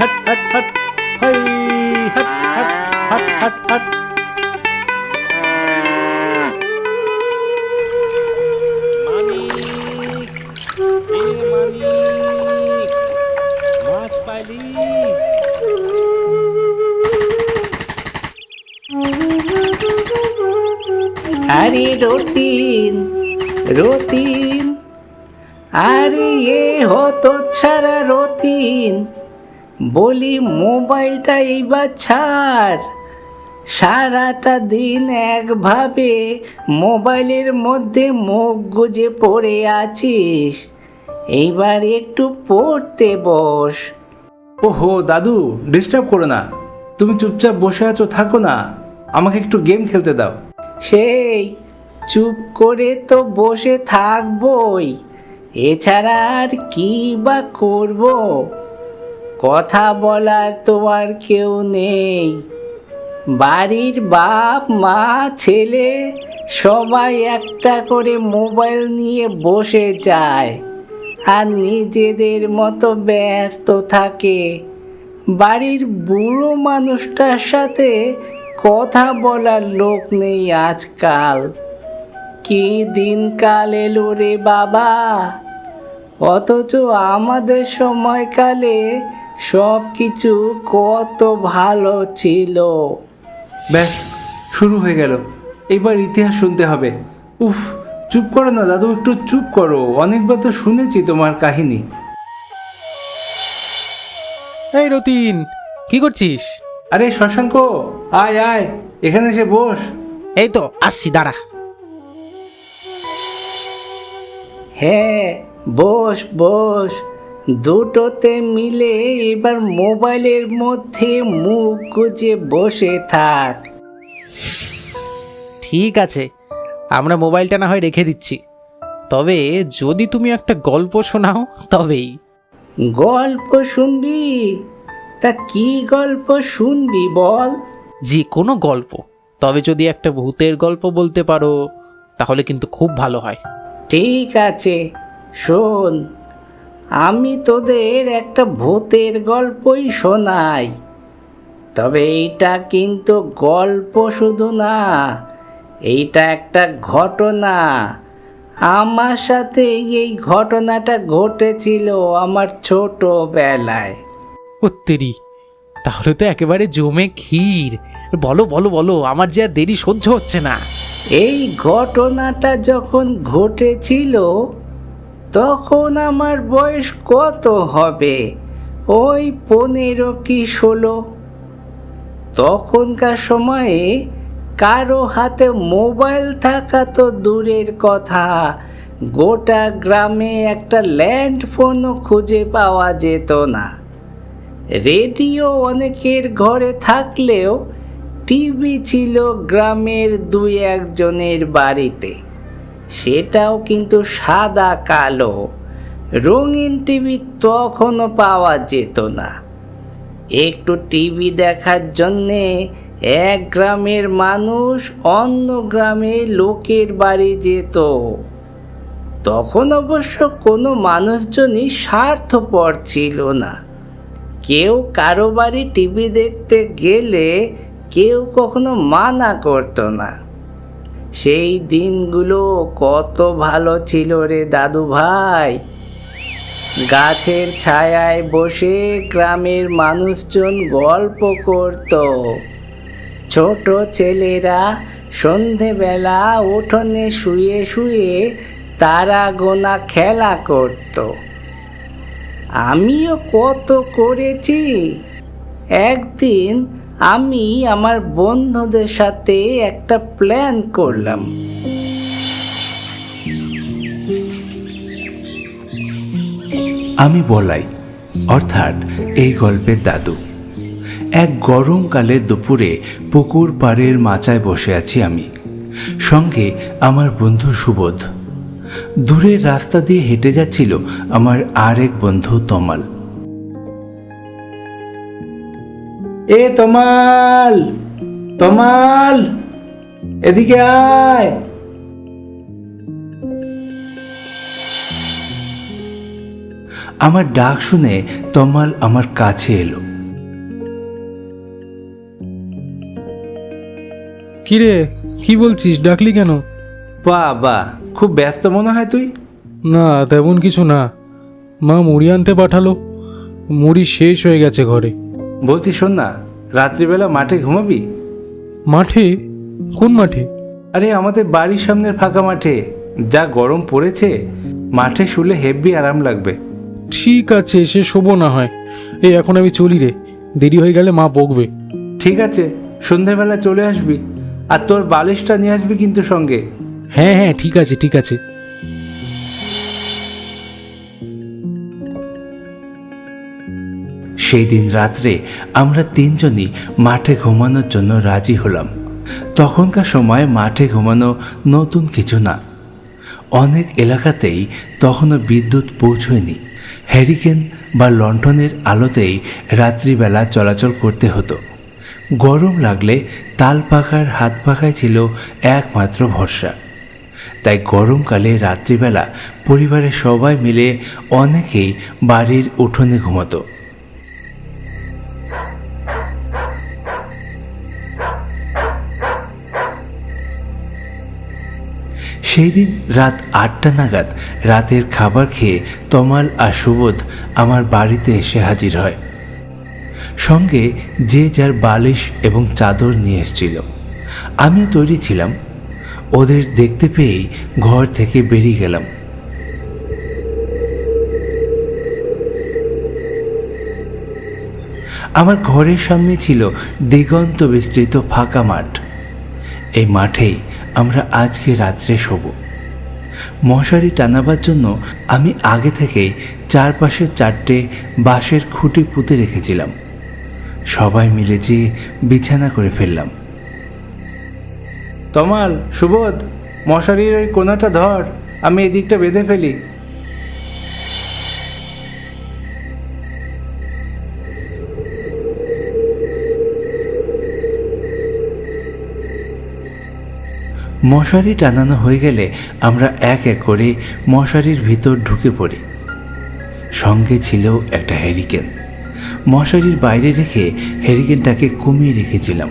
Hot hot hot, hi, hot hot hot hot hot. আরে রতিন রতিন, আরে এ হতো ছাড়া রতিন। বলি মোবাইলটা এইবার ছাড়। সারাটা দিন একভাবে মোবাইলের মধ্যে মুখ গুজে পড়ে আছিস। এইবার একটু পড়তে বস। ওহো দাদু ডিস্টার্ব করো না। তুমি চুপচাপ বসে আছো থাকো না। আমাকে একটু গেম খেলতে দাও। সেই চুপ করে তো বসে থাকবই। এছাড়া আর কি বা করব? কথা বলার তো আর কেউ নেই। বাড়ির বাপ, মা, ছেলে সবাই একটা করে মোবাইল নিয়ে বসে যায় আর নিজেদের মতো ব্যস্ত থাকে। বাড়ির বুড়ো মানুষটার সাথে কথা বলার লোক নেই আজকাল। কি দিনকাল এলো রে বাবা? অথচ আমাদের সময়কালে সব কিছু কত ভালো ছিল। ব্যাস শুরু হয়ে গেল। এবার ইতিহাস শুনতে হবে। উফ চুপ করো না দাদু একটু চুপ করো। অনেকবার তো শুনেছি তোমার কাহিনী। এই রতিন কি করছিস? আরে শশাঙ্ক আয় আয় এখানে এসে বস। এই তো আসছি দাঁড়া। হ্যাঁ বস বস। দুটোতে মিলে এবার মোবাইলের মধ্যে মুখ গুজে বসে থাক। ঠিক আছে আমরা মোবাইলটা না হয় রেখে দিচ্ছি। তবে যদি তুমি একটা গল্প শোনাও তবেই। গল্প শুনবি? তা কি গল্প শুনবি বল? যে কোনো গল্প। তবে যদি একটা ভূতের গল্প বলতে পারো তাহলে কিন্তু খুব ভালো হয়। ঠিক আছে শোন। আমি তোদের একটা ভূতের গল্পই শোনাই। তবে এইটা কিন্তু গল্প শুধু না এইটা একটা ঘটনা। আমার সাথে এই ঘটনাটা ঘটেছিল আমার ছোটবেলায়। উত্তেরি তাহলে তো একেবারে জমে ক্ষীর। বলো বলো বলো আমার যে আর দেরি সহ্য হচ্ছে না। এই ঘটনাটা যখন ঘটেছিল তখন আমার বয়স কত হবে? ওই পনেরো কি ষোলো? তখনকার সময়ে কারও হাতে মোবাইল থাকা তো দূরের কথা। গোটা গ্রামে একটা ল্যান্ড ফোনও খুঁজে পাওয়া যেত না। রেডিও অনেকের ঘরে থাকলেও টিভি ছিল গ্রামের দুই একজনের বাড়িতে। সেটাও কিন্তু সাদা কালো। রঙিন টিভি তখনও পাওয়া যেত না। একটু টিভি দেখার জন্যে এক গ্রামের মানুষ অন্য গ্রামে লোকের বাড়ি যেত। তখন অবশ্য কোনো মানুষজনই স্বার্থপর ছিল না। কেউ কারও বাড়ি টিভি দেখতে গেলে কেউ কখনো মানা করতো না। সেই দিনগুলো কত ভালো ছিল রে দাদু ভাই। গাছের ছায়ায় বসে গ্রামের মানুষজন গল্প করত। ছোট ছেলেরা সন্ধেবেলা উঠোনে শুয়ে শুয়ে তারা গোনা খেলা করতো। আমিও কত করেছি। একদিন আমি আমার বন্ধুদের সাথে একটা প্ল্যান করলাম। আমি বলাই, অর্থাৎ এই গল্পের দাদু। এক গরমকালে দুপুরে পুকুর পাড়ের মাচায় বসে আছি আমি। সঙ্গে আমার বন্ধু সুবোধ। দূরের রাস্তা দিয়ে হেঁটে যাচ্ছিল আমার আরেক বন্ধু তমাল। এ তমাল তমাল এদিকে আয়। আমার ডাক শুনে তমাল আমার কাছে এলো। কিরে কি বলছিস? ডাকলি কেন? বা বা খুব ব্যস্ত মনে হয় তুই? না তেমন কিছু না। মা মুড়ি আনতে পাঠালো। মুড়ি শেষ হয়ে গেছে ঘরে। বলছি শোন না রাত্রিবেলা মাঠে ঘুমাবি? মাঠে? কোন মাঠে? আরে আমাদের বাড়ির সামনের ফাঁকা মাঠে। যা গরম পড়েছে মাঠে শুলে হেভি আরাম লাগবে। ঠিক আছে সে শোবো না হয়। এই এখন আমি চলি রে। দেরি হয়ে গেলে মা বকবে। ঠিক আছে সন্ধেবেলা চলে আসবি। আর তোর বালিশটা নিয়ে আসবি কিন্তু সঙ্গে। হ্যাঁ হ্যাঁ ঠিক আছে ঠিক আছে। সেই দিন রাত্রে আমরা তিনজনই মাঠে ঘুমানোর জন্য রাজি হলাম। তখনকার সময় মাঠে ঘুমানো নতুন কিছু না। অনেক এলাকাতেই তখনও বিদ্যুৎ পৌঁছয়নি। হ্যারিকেন বা লণ্ঠনের আলোতেই রাত্রিবেলা চলাচল করতে হতো। গরম লাগলে তাল পাখার হাত পাখায় ছিল একমাত্র ভরসা। তাই গরমকালে রাত্রিবেলা পরিবারের সবাই মিলে অনেকেই বাড়ির উঠোনে ঘুমতো। সেই দিন রাত আটটা নাগাদ রাতের খাবার খেয়ে তমাল আর সুবোধ আমার বাড়িতে এসে হাজির হয়। সঙ্গে যে যার বালিশ এবং চাদর নিয়ে এসেছিল। আমিও তৈরি ছিলাম। ওদের দেখতে পেয়েই ঘর থেকে বেরিয়ে গেলাম। আমার ঘরের সামনে ছিল দিগন্ত বিস্তৃত ফাঁকা মাঠ। এই মাঠেই আমরা আজকে রাত্রে শোব। মশারি টানাবার জন্য আমি আগে থেকেই চারপাশে চারটে বাঁশের খুঁটি পুঁতে রেখেছিলাম। সবাই মিলে যে বিছানা করে ফেললাম। তমাল, সুবোধ, মশারির ওই কোনাটা ধর, আমি এদিকটা বেঁধে ফেলি। মশারি টানানো হয়ে গেলে আমরা এক এক করে মশারির ভিতর ঢুকে পড়ি। সঙ্গে ছিল একটা হ্যারিকেন। মশারির বাইরে রেখে হ্যারিকেনটাকে কমিয়ে রেখেছিলাম।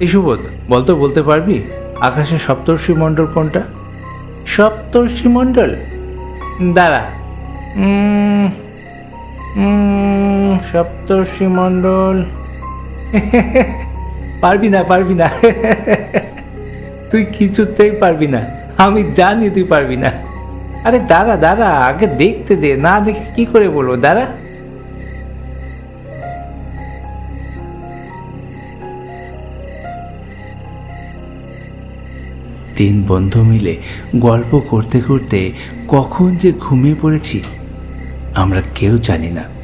এই সুবোধ বলতো বলতে পারবি? আকাশে সপ্তর্ষি মণ্ডল কোনটা? সপ্তর্ষি মণ্ডল? দাঁড়া। সপ্তর্ষি মণ্ডল। পারবি না পারবি না। তুই কিছুতেই পারবি না। আমি জানি তুই পারবি না। আরে দাঁড়া দাঁড়া, আগে দেখতে দে, না দেখে কি করে বলব? দাঁড়া। তিন বন্ধু মিলে গল্প করতে করতে কখন যে ঘুমিয়ে পড়েছি, আমরা কেউ জানি না।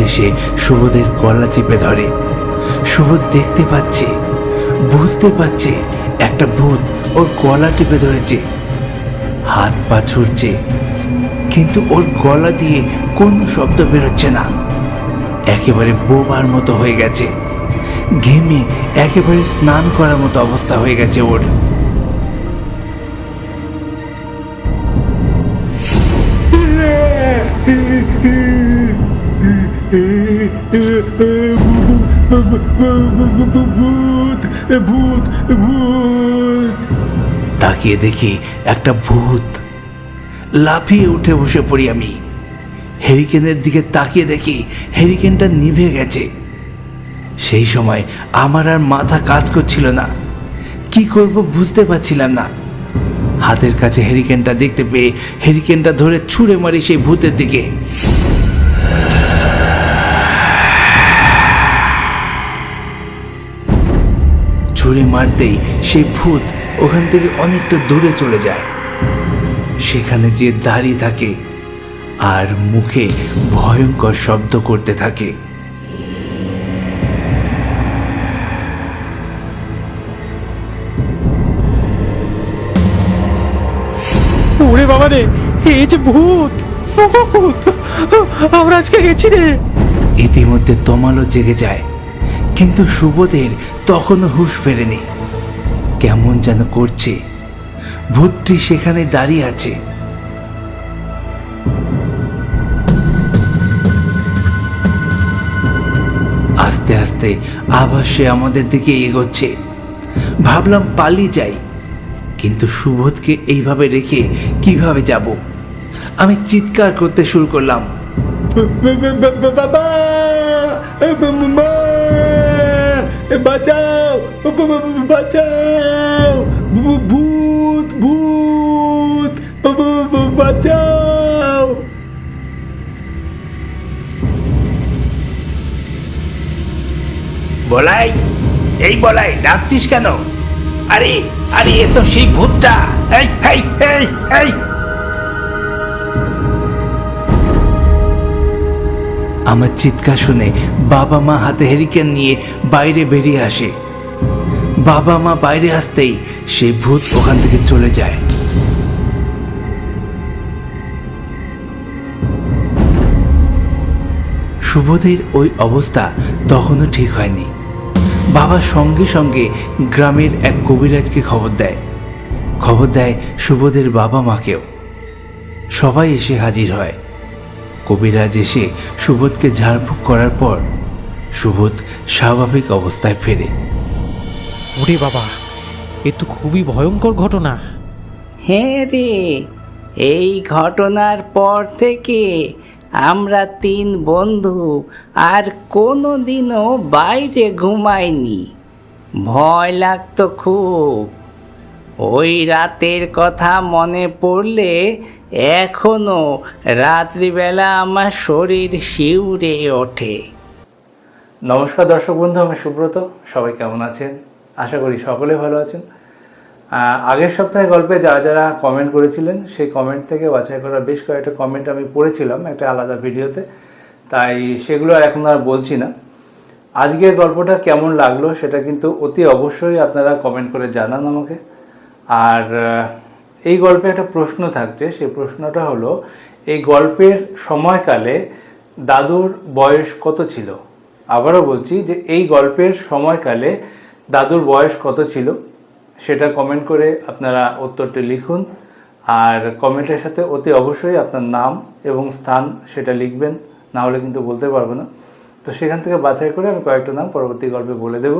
এসে সুবোধের গলা চেপে ধরে। সুবোধ দেখতে পাচ্ছে, বুঝতে পারছে একটা ভূত ওর গলা টিপে ধরেছে। হাত পা ছুটছে কিন্তু ওর গলা দিয়ে কোনো শব্দ বেরোচ্ছে না। একেবারে বোবার মতো হয়ে গেছে। ঘেমে একেবারে স্নান করার মতো অবস্থা হয়ে গেছে ওর। ভূত। তাকিয়ে দেখি একটা ভূত। লাফিয়ে উঠে বসে পড়ি আমি। হেরিকেনের দিকে তাকিয়ে দেখি হেরিকেনটা নিভে গেছে। সেই সময় আমার আর মাথা কাজ করছিল না। কি করব বুঝতে পারছিলাম না। হাতের কাছে হেরিকেনটা দেখতে পেয়ে হেরিকেনটা ধরে ছুঁড়ে মারি সেই ভূতের দিকে। ছুরি মারতেই সেই ভূত ওখান থেকে অনেকটা দূরে চলে যায়। সেখানে যে দাঁড়িয়ে থাকে আর মুখে ভয়ঙ্কর শব্দ করতে থাকে। ওরে বাবা রে এই যে ভূত ভূত আমরা আজকে গেছি রে। ইতিমধ্যে তমালও জেগে যায়। কিন্তু সুবোধের তখনও হুঁশ ফেরেনি কেমন যেন করছে ভূতটি সেখানে দাঁড়িয়ে আছে আস্তে আস্তে আবার সে আমাদের দিকে এগোচ্ছে ভাবলাম পালি যাই কিন্তু সুবোধকে এইভাবে রেখে কীভাবে যাব আমি চিৎকার করতে শুরু করলাম বাবা বাঁচাও বাঁচাও ভূত ভূত বাঁচাও বলাই এই বলাই ডাকছিস কেন? আরে আরে এ তো সেই ভূতটা। এই এই এই এই। আমার চিৎকার শুনে বাবা মা হাতে হেরিকেন নিয়ে বাইরে বেরিয়ে আসে। বাবা মা বাইরে আসতেই সেই ভূত ওখান থেকে চলে যায়। সুবোধের ওই অবস্থা তখনও ঠিক হয়নি। বাবা সঙ্গে সঙ্গে গ্রামের এক কবিরাজকে খবর দেয়। খবর দেয় সুবোধের বাবা মাকেও। সবাই এসে হাজির হয়। কবিরাজ এসে সুবোধকে ঝাড়ফুঁক করার পর সুবোধ স্বাভাবিক অবস্থায় ফেরে। ওরে বাবা এ তো খুবই ভয়ঙ্কর ঘটনা। হ্যাঁ রে এই ঘটনার পর থেকে আমরা তিন বন্ধু আর কোনো দিনও বাইরে ঘুমাইনি। ভয় লাগতো খুব। ওই রাতের কথা মনে পড়লে এখনও রাত্রিবেলা আমার শরীর শিউরে ওঠে। নমস্কার দর্শক বন্ধু, আমি সুব্রত। সবাই কেমন আছেন? আশা করি সকলে ভালো আছেন। আগের সপ্তাহে গল্পে যারা যারা কমেন্ট করেছিলেন, সেই কমেন্ট থেকে বাছাই করা বেশ কয়েকটা কমেন্ট আমি পড়েছিলাম একটা আলাদা ভিডিওতে। তাই সেগুলো আর এখন আর বলছি না। আজকের গল্পটা কেমন লাগল সেটা কিন্তু অতি অবশ্যই আপনারা কমেন্ট করে জানান আমাকে। আর এই গল্পে একটা প্রশ্ন থাকছে, সেই প্রশ্নটা হলো, এই গল্পের সময়কালে দাদুর বয়স কত ছিল? আবারও বলছি যে এই গল্পের সময়কালে দাদুর বয়স কত ছিল, সেটা কমেন্ট করে আপনারা উত্তরটি লিখুন, আর কমেন্টের সাথে অতি অবশ্যই আপনার নাম এবং স্থান সেটা লিখবেন, না হলে কিন্তু বলতে পারব না। তো সেখান থেকে বাছাই করে আমি কয়েকটা নাম পরবর্তী গল্পে বলে দেব।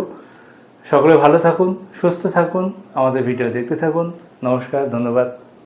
সকলে ভালো থাকুন, সুস্থ থাকুন, আমাদের ভিডিও দেখতে থাকুন। নমস্কার, ধন্যবাদ।